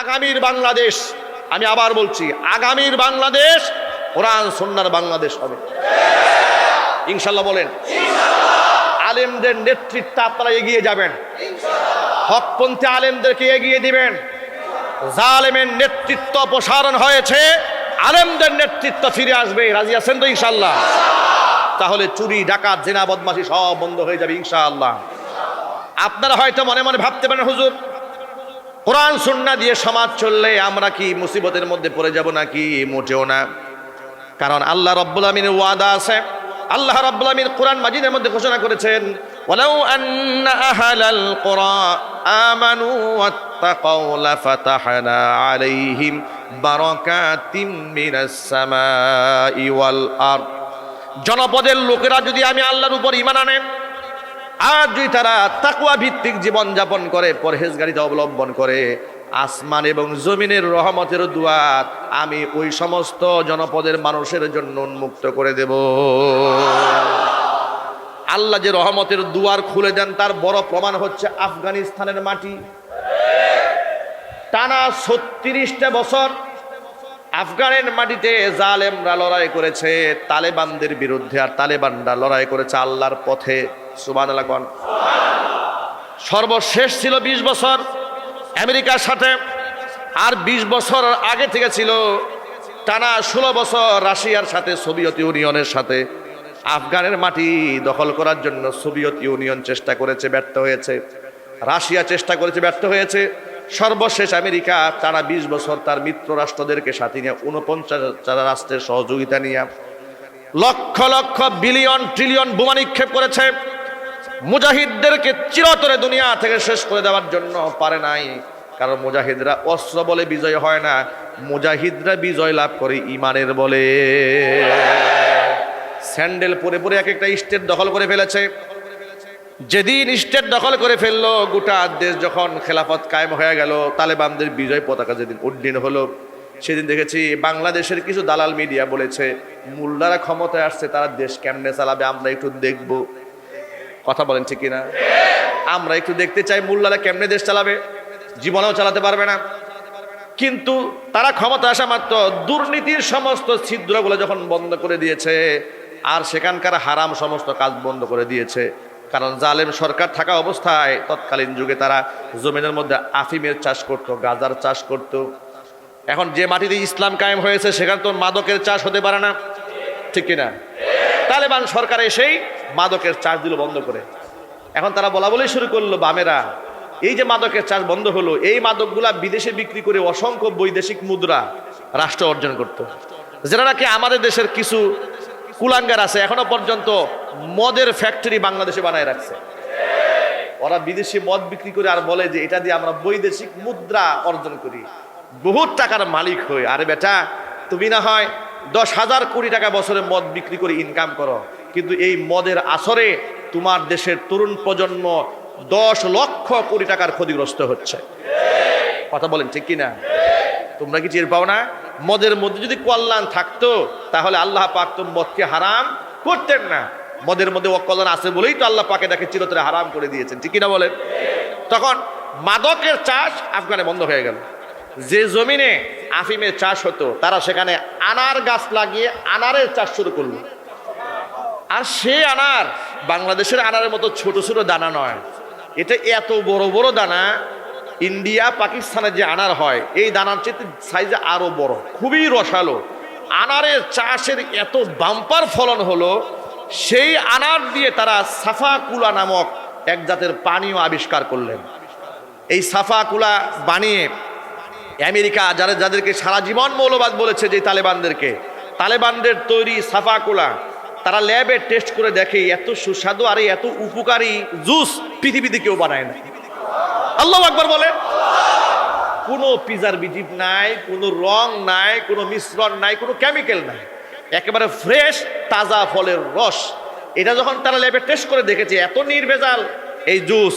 আগামীর বাংলাদেশ, আমি আবার বলছি, আগামীর বাংলাদেশ, কোরআন সন্ন্যার বাংলাদেশ হবে। ইনশাল্লাহ বলেন, আলেমদের নেতৃত্বে আপনারা এগিয়ে যাবেন। হকপন্থী আলেমদেরকে এগিয়ে দিবেন। জালেমের নেতৃত্ব প্রসারণ হয়েছে, আলেমদের নেতৃত্ব ফিরে আসবে। রাজি আছেন তো ইনশাল্লাহ? তাহলে চুরি, ডাকাত, জেনা, বদমাশি সব বন্ধ হয়ে যাবে ইনশাআল্লাহ আপনারা হয়তো মনে মনে ভাবতে পারেন, হুজুর কোরআন সুন্না দিয়ে সমাজ চললে আমরা কি মুসিবতের মধ্যে পড়ে যাব নাকি? মোটেও না। কারণ আল্লাহ রব্বুল ওয়াদা আছে। আল্লাহ রব্বুল কোরআন মাজিদের মধ্যে ঘোষণা করেছেন, ওয়ালাউ আন্না আহলাল কুরা আমানু ওয়াত্তাকাউ লাফাতাহনা আলাইহিম বারাকাতিম মিনাস সামাই ওয়াল জনপদের লোকেরা যদি আমি আল্লাহর উপর ঈমান আনে আর যদি তারা তাকুয়া ভিত্তিক জীবন যাপন করে, পরহেজগারিতা অবলম্বন করে, আসমান এবং জমিনের রহমতের দুয়ার আমি ওই সমস্ত জনপদের মানুষের জন্য উন্মুক্ত করে দেব। আল্লাহ যে রহমতের দুয়ার খুলে দেন, তার বড় প্রমাণ হচ্ছে আফগানিস্তানের মাটি। টানা ছত্রিশটা বছর আফগানের মাটিতে জালেমরা লড়াই করেছে, তালেবানদের বিরুদ্ধে, আর তালেবানরা লড়াই করেছে আল্লাহর পথে। সুবান সর্বশেষ ছিল ২০ বছর আমেরিকার সাথে। আর ২০ বছর আগে থেকে ছিল টানা ষোলো বছর রাশিয়ার সাথে, সোভিয়েত ইউনিয়নের সাথে। আফগানের মাটি দখল করার জন্য সোভিয়েত ইউনিয়ন চেষ্টা করেছে, ব্যর্থ হয়েছে। রাশিয়া চেষ্টা করেছে, ব্যর্থ হয়েছে। সর্বশেষ আমেরিকা টানা বিশ বছর তার মিত্র রাষ্ট্রদেরকে সাথে নিয়ে উনপঞ্চাশ রাষ্ট্রের সহযোগিতা নিয়ে লক্ষ লক্ষ বিলিয়ন, ট্রিলিয়ন বোমা নিক্ষেপ করেছে। মুজাহিদদেরকে চিরতরে দুনিয়া থেকে শেষ করে দেওয়ার জন্য পারে নাই। কারণ মুজাহিদরা অস্ত্র বলে বিজয় হয় না, মুজাহিদরা বিজয় লাভ করে ইমানের বলে। স্যান্ডেল পরে পরে এক একটা স্টেট দখল করে ফেলেছে। যেদিন স্টেট দখল করে ফেলল, গোটা দেশ যখন খেলাফত কায়েম হয়ে গেল, তালেবানদের বিজয় পতাকা যেদিন উড্ডীন হলো, সেদিন দেখেছি বাংলাদেশের কিছু দালাল মিডিয়া বলেছে, মোল্লারা ক্ষমতায় আসছে, তারা দেশ কেমনে চালাবে, আমরা একটু দেখব। কথা বলেন ঠিক কিনা? আমরা একটু দেখতে চাই মোল্লারা কেমনে দেশ চালাবে। জীবনেও চালাতে পারবে না। কিন্তু তারা ক্ষমতা আসা মাত্র দুর্নীতির সমস্ত ছিদ্রগুলো যখন বন্ধ করে দিয়েছে, আর সেখানকার হারাম সমস্ত কাজ বন্ধ করে দিয়েছে, কারণ জালেম সরকার থাকা অবস্থায় তৎকালীন যুগে তারা জমিনের মধ্যে আফিমের চাষ করত, গাজার চাষ করত। এখন যে মাটিতে ইসলাম কায়েম হয়েছে, সেখানে তো মাদকের চাষ হতে পারে না। ঠিক কিনা? তালেবান সরকার এসেই মাদকের চাষ দিল বন্ধ করে। এখন তারা বলা বলেই শুরু করল, বামেরা, এই যে মাদকের চাষ বন্ধ হলো, এই মাদকগুলা বিদেশে বিক্রি করে অসংখ্য বৈদেশিক মুদ্রা রাষ্ট্র অর্জন করত। যেটা নাকি আমাদের দেশের কিছু কুলাঙ্গার আছে, এখনও পর্যন্ত মদের ফ্যাক্টরি বাংলাদেশে বানায় রাখছে। ওরা বিদেশি মদ বিক্রি করে আর বলে যে, এটা দিয়ে আমরা বৈদেশিক মুদ্রা অর্জন করি। বহুত টাকার মালিক হই। আরে বেটা, তুমি না হয় দশ হাজার কোটি টাকা বছরে মদ বিক্রি করে ইনকাম করো। কিন্তু এই মদের আসরে তোমার দেশের তরুণ প্রজন্ম দশ লক্ষ কোটি টাকার ক্ষতিগ্রস্ত হচ্ছে। কথা বলেন ঠিক কিনা? তোমরা কি টের পাও না? মদের মধ্যে যদি কল্যাণ থাকতো, তাহলে আল্লাহ পাক তো মদকে হারাম করতেন না। মদের মধ্যে অকল্যাণ আছে বলেই তো আল্লাহ পাকে দেখে চিরতরে হারাম করে দিয়েছেন। ঠিক কিনা বলেন? তখন মাদকের চাষ আফগানে বন্ধ হয়ে গেল। যে জমিনে আফিমের চাষ হতো, তারা সেখানে আনার গাছ লাগিয়ে আনারের চাষ শুরু করল। আর সে আনার বাংলাদেশের আনারের মতো ছোট ছোট দানা নয়। এটা এত বড় বড় দানা, ইন্ডিয়া পাকিস্তানের যে আনার হয়, এই দানার চেয়ে সাইজে আরও বড়, খুবই রসালো। আনারের চাষের এত বাম্পার ফলন হলো, সেই আনার দিয়ে তারা সাফা কুলা নামক এক জাতের পানীয় আবিষ্কার করলেন। এই সাফা কুলা বানিয়ে আমেরিকা যারা যাদেরকে সারা জীবন মৌলবাদ বলেছে যে তালেবানদেরকে, তালেবানদের তৈরি সাফা কুলা তারা ল্যাবে টেস্ট করে দেখে এত সুস্বাদু আর এত উপকারী জুস পৃথিবীতে কেউ বানায় না। আল্লাহ আকবর বলে। কোনো প্রিজারভেটিভ নাই, কোনো রং নাই, কোনো মিশ্রণ নাই, কোনো কেমিক্যাল নাই। একেবারে ফ্রেশ তাজা ফলের রস। এটা যখন তারা ল্যাবে টেস্ট করে দেখেছে, এত নির্ভেজাল। এই জুস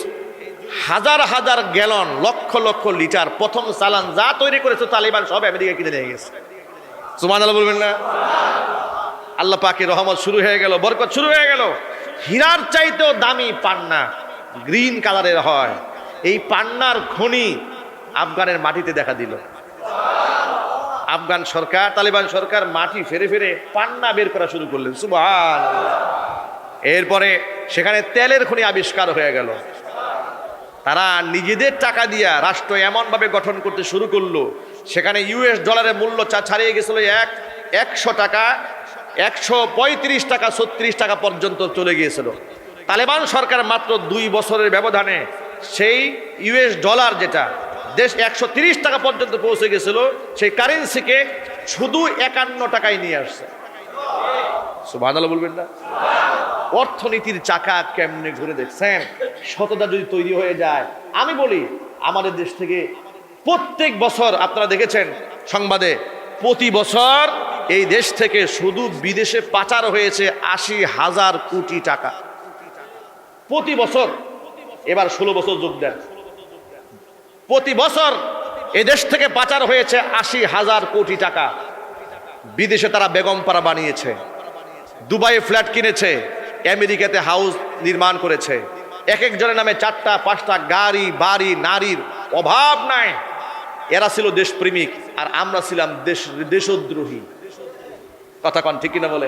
হাজার হাজার গ্যালন, লক্ষ লক্ষ লিটার, প্রথম চালান যা তৈরি করেছে তালিবান সব আমেরিকা কিনে নিয়ে গেছে। সুমান বলবেন না? আল্লাহ পাকের রহমত শুরু হয়ে গেল, বরকত শুরু হয়ে গেল। হীরার চাইতেও দামি পান্না গ্রিন কালারের হয়। এই পান্নার খনি আফগানের মাটিতে দেখা দিল। আফগান সরকার, তালিবান সরকার মাটি ফেরে ফেরে পান্না বের করা শুরু করলেন। সুবহান এরপরে সেখানে তেলের খনি আবিষ্কার হয়ে গেল। তারা নিজেদের টাকা দিয়া রাষ্ট্র এমনভাবে গঠন করতে শুরু করল। সেখানে ইউএস ডলারের মূল্য ছাড়িয়ে গেছিল এক একশো টাকা। একশো পঁয়ত্রিশ টাকা, ছত্রিশ টাকা পর্যন্ত চলে গিয়েছিল। তালেবান সরকার মাত্র দুই বছরের ব্যবধানে সেই ইউএস ডলার যেটা, দেশ একশো টাকা পর্যন্ত পৌঁছে গেছিল সেই কারেন্সিকে শুধু একান্ন টাকায় নিয়ে আসছে। সুবাহ বলবেন না? অর্থনীতির চাকা কেমনে ঘুরে দেখছেন? সততা যদি তৈরি হয়ে যায়, আমি বলি, আমাদের দেশ থেকে প্রত্যেক বছর, আপনারা দেখেছেন সংবাদে, প্রতি বছর এই দেশ থেকে শুধু বিদেশে পাচার হয়েছে আশি হাজার কোটি টাকা। প্রতি বছর, এবার ষোলো বছর যোগ দেন। প্রতি বছর এদেশ থেকে পাচার হয়েছে আশি হাজার কোটি টাকা। বিদেশে তারা বেগমপাড়া বানিয়েছে, দুবাইয়ে ফ্ল্যাট কিনেছে, আমেরিকাতে হাউস নির্মাণ করেছে। এক একজনের নামে চারটা, পাঁচটা গাড়ি, বাড়ি, নারীর অভাব নাই। এরা ছিল দেশপ্রেমিক, আর আমরা ছিলাম দেশ, দেশদ্রোহী। কথা কন, ঠিক কিনা বলে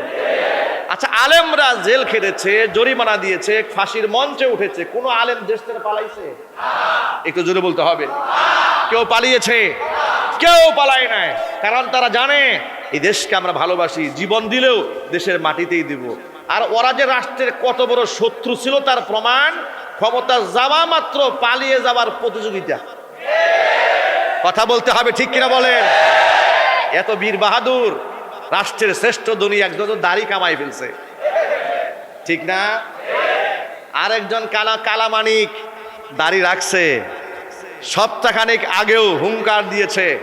আচ্ছা আলেমরা জেল খেটেছে, জরিমানা দিয়েছে, ফাঁসির মঞ্চে উঠেছে। কোনো আলেম দেশ থেকে পালাইছে? একটু জোরে বলতে হবে। কেউ পালিয়েছে, কেউ পালায় নাই। কারণ তারা জানে, এই দেশকে আমরা ভালোবাসি, জীবন দিলেও দেশের মাটিতেই দিব। আর ওরা যে রাষ্ট্রের কত বড় শত্রু ছিল, তার প্রমাণ ক্ষমতা যাওয়া মাত্র পালিয়ে যাওয়ার প্রতিযোগিতা। কথা বলতে হবে, ঠিক কিনা বলেন? এত বীর বাহাদুর রাষ্ট্রের শ্রেষ্ঠ ধনী একজন তো দাড়ি কামাই ফেলছে। ঠিক না? আরেকজন কালা কালামানিক দাড়ি রাখছে। সপ্তাহখানেক আগেও হুঙ্কার দিয়েছে।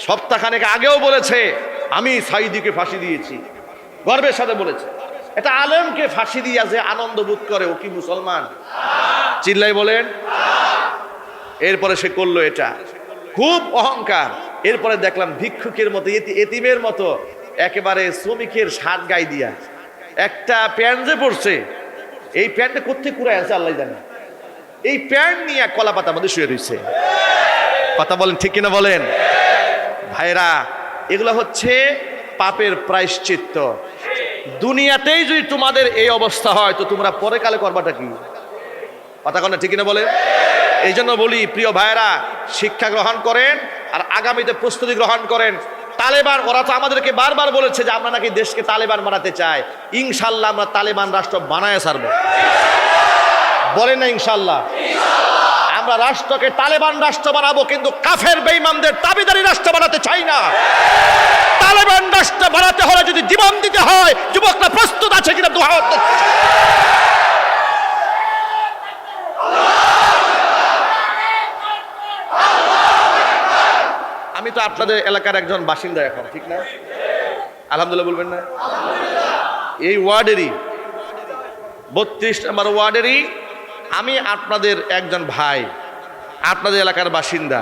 সপ্তাহখানেক আগেও বলেছে, আমি সাইদিকে ফাঁসি দিয়েছি। গর্বের সাথে বলেছে। এটা আলেমকে ফাঁসি দিয়া যে আনন্দ বোধ করে, ও কি মুসলমান? চিল্লাই বলেন। এরপরে সে করল এটা। খুব অহংকার। এরপরে দেখলাম ভিক্ষুকের মতো এতিমের মতো, একেবারে শ্রমিকের শার্ট গায়ে দিয়া। একটা প্যান্ট যে পড়ছে এই প্যান্টটা কোথেকে কুড়ায় আছে আল্লাহ জানে। এই প্যান্ট নিয়ে কলা পাতা মধ্যে শুয়ে রয়েছে কথা বলেন ঠিক কিনা বলেন? ভাইরা এগুলো হচ্ছে পাপের প্রায়শ্চিত্ত। দুনিয়াতেই যদি তোমাদের এই অবস্থা হয়, তো তোমরা পরে কালে করবাটা কি? কথা কন ঠিক কিনা বলেন? এই জন্য বলি, প্রিয় ভাইরা শিক্ষা গ্রহণ করেন আর আগামীতে প্রস্তুতি গ্রহণ করেন। তালেবান, ওরা তো আমাদেরকে বারবার বলেছে যে আমরা নাকি দেশকে তালেবান বানাতে চাই। ইনশাল্লাহ আমরা তালেবান রাষ্ট্র বানায় সারবো বলে না ইনশাল্লাহ আমরা রাষ্ট্রকে তালেবান রাষ্ট্র বানাবো, কিন্তু কাফের বেইমানদের দাবিদারি রাষ্ট্র বানাতে চাই না। তালেবান রাষ্ট্র বানাতে হলে যদি জীবন দিতে হয়, যুবকরা প্রস্তুত আছে কিনা দুহাত তো আপনাদের এলাকার একজন বাসিন্দা এখন, ঠিক না? আলহামদুলিল্লাহ বলবেন না? এই ওয়ার্ডেরই, বত্রিশ নম্বর ওয়ার্ডেরই আমি আপনাদের একজন ভাই, আপনাদের এলাকার বাসিন্দা।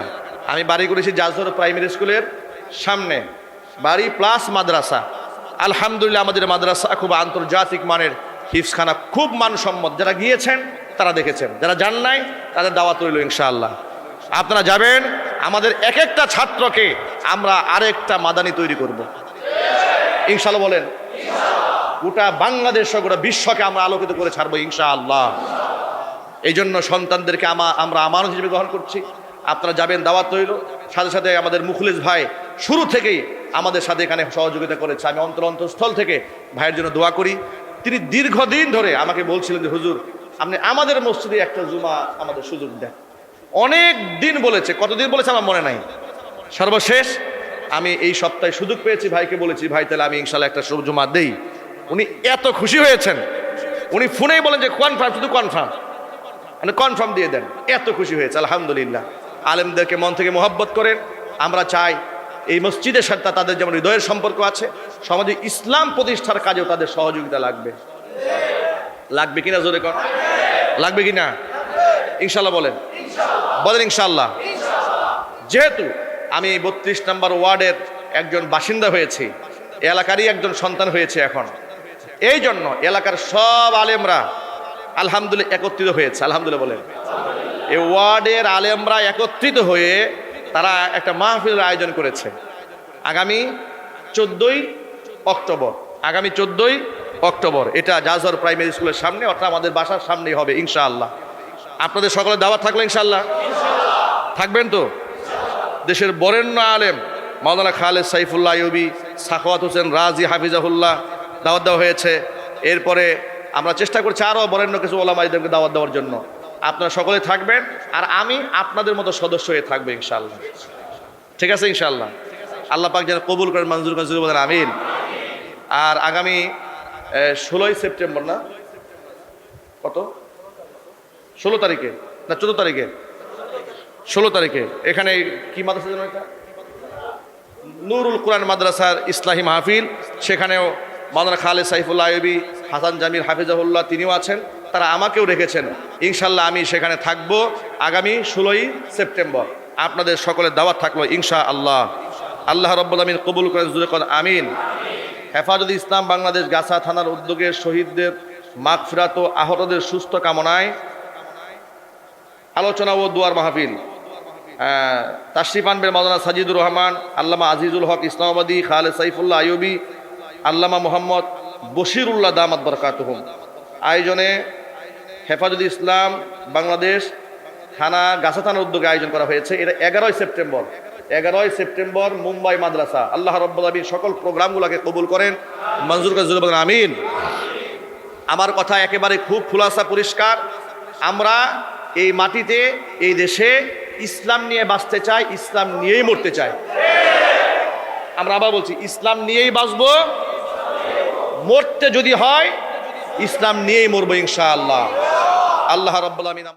আমি বাড়ি করেছি জাজর প্রাইমারি স্কুলের সামনে, বাড়ি প্লাস মাদ্রাসা। আলহামদুলিল্লাহ আমাদের মাদ্রাসা খুব আন্তর্জাতিক মানের হিফসখানা খুব মানসম্মত। যারা গিয়েছেন, তারা দেখেছেন। যারা যান নাই, তাদের দাওয়াত রইল ইনশাআল্লাহ। আপনারা যাবেন আমাদের এক একটা ছাত্রকে আমরা আরেকটা মাদানি তৈরি করব। ইনশাআল্লাহ বলেন, গোটা বাংলাদেশ গোটা বিশ্বকে আমরা আলোকিত করে ছাড়বো ইনশাআল্লাহ। এই জন্য সন্তানদেরকে আমা, আমরা আমানত হিসেবে গ্রহণ করছি। আপনারা যাবেন দাওয়াত রইল। সাথে সাথে আমাদের মুখলেশ ভাই শুরু থেকেই আমাদের সাথে এখানে সহযোগিতা করেছে। আমি অন্তর অন্তঃস্থল থেকে ভাইয়ের জন্য দোয়া করি। তিনি দীর্ঘদিন ধরে আমাকে বলছিলেন যে, হুজুর, আপনি আমাদের মসজিদে একটা জুমা আমাদের সুযোগ দেন। অনেক দিন বলেছে, কতদিন বলেছে আমার মনে নাই। সর্বশেষ, আমি এই সপ্তাহে সুযোগ পেয়েছি ভাইকে বলেছি, ভাই, তাহলে আমি ইনশাল্লাহ একটা জুমা দেই। উনি এত খুশি হয়েছেন। উনি ফোনেই বলেন যে কনফার্ম শুধু কনফার্ম মানে কনফার্ম দিয়ে দেন। এত খুশি হয়েছে, আলহামদুলিল্লাহ। আলেমদেরকে মন থেকে মোহব্বত করেন। আমরা চাই এই মসজিদের সাথে তাদের যেমন হৃদয়ের সম্পর্ক আছে, সমাজে ইসলাম প্রতিষ্ঠার কাজেও তাদের সহযোগিতা লাগবে। লাগবে কিনা জোরে কর লাগবে কিনা? ইনশাল্লাহ বলেন। বলেন ইনশাল্লাহ যেহেতু আমি বত্রিশ নম্বর ওয়ার্ডের একজন বাসিন্দা হয়েছি এলাকারই একজন সন্তান হয়েছে এখন। এই জন্য এলাকার সব আলেমরা আলহামদুলিল্লাহ একত্রিত হয়েছে, আলহামদুলিল্লাহ বলেন। এই ওয়ার্ডের আলেমরা একত্রিত হয়ে তারা একটা মাহফিলের আয়োজন করেছে। আগামী চোদ্দই অক্টোবর, আগামী চোদ্দই অক্টোবর। এটা জাজর প্রাইমারি স্কুলের সামনে, অর্থাৎ আমাদের বাসার সামনেই হবে, ইনশাআল্লাহ। আপনাদের সকলের দাওয়াত থাকলে ইনশাল্লাহ থাকবেন তো? দেশের বরেণ্য আলেম মাওলানা খালেদ সাইফুল্লাহ ইউবি সাখাওয়াত হোসেন রাজি হাফিজাহুল্লাহ দাওয়াত দেওয়া হয়েছে। এরপরে আমরা চেষ্টা করছি আরও বরেণ্য কিছু ওলামাইদেরকে দাওয়াত দেওয়ার জন্য। আপনারা সকলে থাকবেন আর আমি আপনাদের মতো সদস্য হয়ে থাকব ইনশাল্লাহ ঠিক আছে ইনশাল্লাহ আল্লাহ পাক যেন কবুল করেন মঞ্জুর করেন বলেন আমিন। আর আগামী ষোলোই সেপ্টেম্বর না? কত? ষোলো তারিখে, না চোদ্দ তারিখে? ষোলো তারিখে। এখানে কি মাদ্রাসা এটা? নুরুল কোরআন মাদ্রাসার ইসলাহী মাহফিল। সেখানেও মাদানা খালে সাইফুল্লাহ আইবি হাসান জামির হাফিজাহুল্লাহ তিনিও আছেন। তারা আমাকেও রেখেছেন। ইনশাল্লাহ আমি সেখানে থাকব আগামী ষোলোই সেপ্টেম্বর। আপনাদের সকলের দাওয়াত থাকল ইনশা আল্লাহ আল্লাহ রব্বুল আমিন কবুল করেন, জুড়ে করেন, আমিন। হেফাজত ইসলাম বাংলাদেশ গাছা থানার উদ্যোগে শহীদদের মাগফিরাত ও আহতদের সুস্থ কামনায় আলোচনা ও দুয়ার মাহফিল। তাশরিফ আনবেন মৌলানা সাজিদুর রহমান, আল্লামা আজিজুল হক ইসলামাবাদী খালে সাইফুল্লাহ আইয়ুবি, আল্লামা মোহাম্মদ বশিরুল্লাহ দামাত বরকাতহুম। আয়োজনে হেফাজত ইসলাম, বাংলাদেশ থানা গাছা থানার উদ্যোগে আয়োজন করা হয়েছে। এটা এগারোই সেপ্টেম্বর। এগারোই সেপ্টেম্বর মুম্বাই মাদ্রাসা। আল্লাহ রব্বুল সকল প্রোগ্রামগুলোকে কবুল করেন। মঞ্জুর কাজুল আমিন। আমার কথা একেবারে খুব খুলাসা পরিষ্কার। আমরা এই মাটিতে এই দেশে ইসলাম নিয়ে বাঁচতে চায়, ইসলাম নিয়েই মরতে চায়। আমরা আবার বলছি, ইসলাম নিয়েই বাঁচব, মরতে যদি হয়, ইসলাম নিয়েই মরবো ইনশাআল্লাহ। আল্লাহ রব্বুল আমিন